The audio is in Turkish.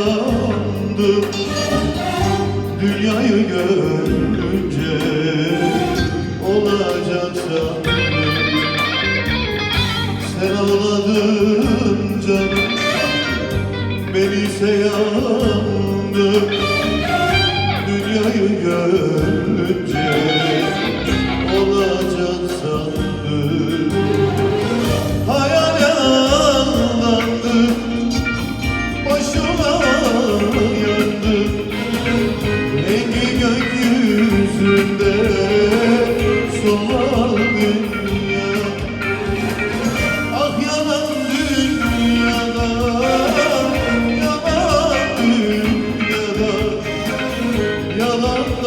Yandım. Dünyayı görünce Olacak sandım Sen ağladın canım Ben ise yandım Dünyayı görünce